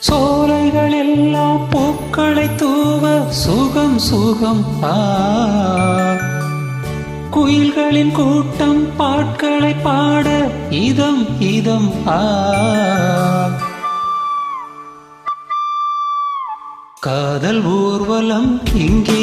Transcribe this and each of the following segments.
சோலைகள் எல்லாம் பூக்களை தூவ சுகம் சுகம் குயில்களின் கூட்டம் பாட்களை பாட இதம் இதம் ஆ காதல் ஊர்வலம் இங்கே.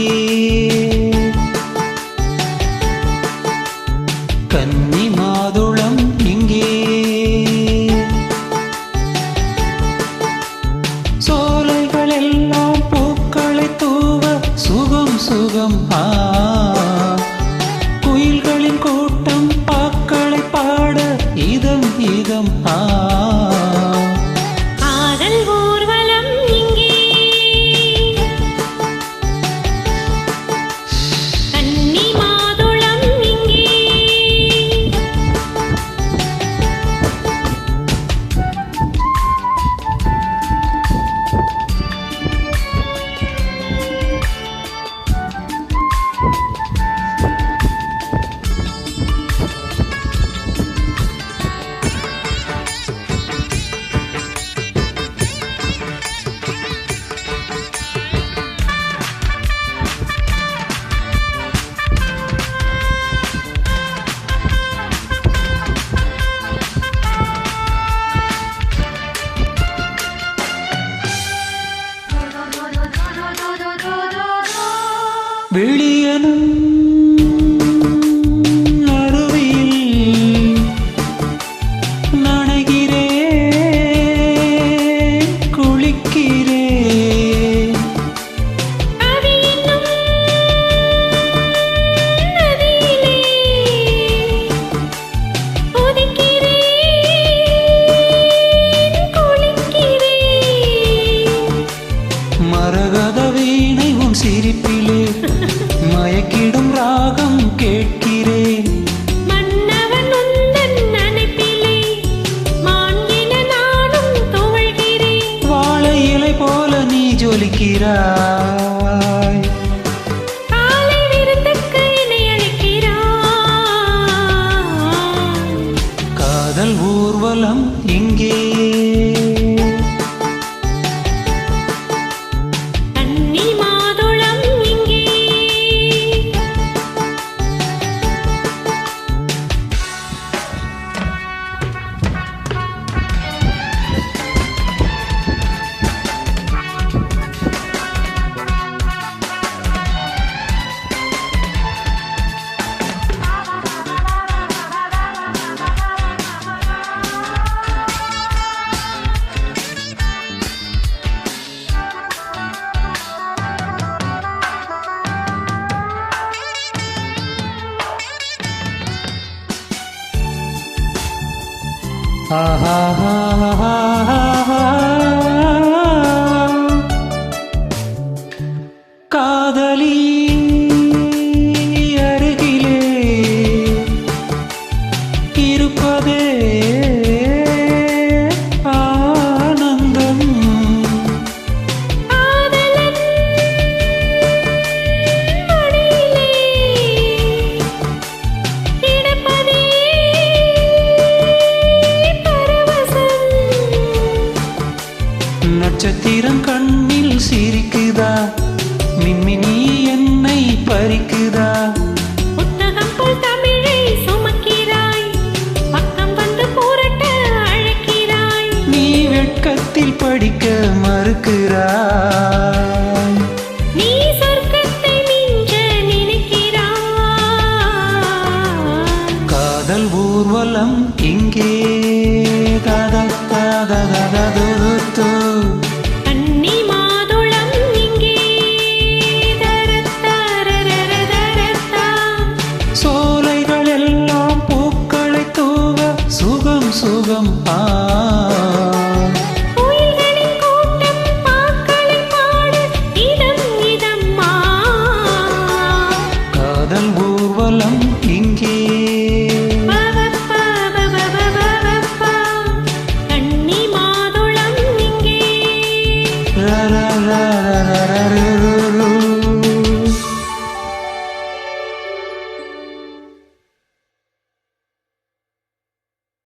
விழியனும் அருவியில் நனைகிறேன் குளிக்கிறேன். மரகத வீணை உன் சிரிப்பிலே மயக்கிடும் ராகம் கேட்கிறேன். மன்னவன் காதலி இயக்கத்தில் படிக்க மறுக்கிறாய். நீ சொர்க்கத்தை மிஞ்ச நினைக்கிறாய். காதல் ஊர்வலம் இங்கே. ததத்ததததது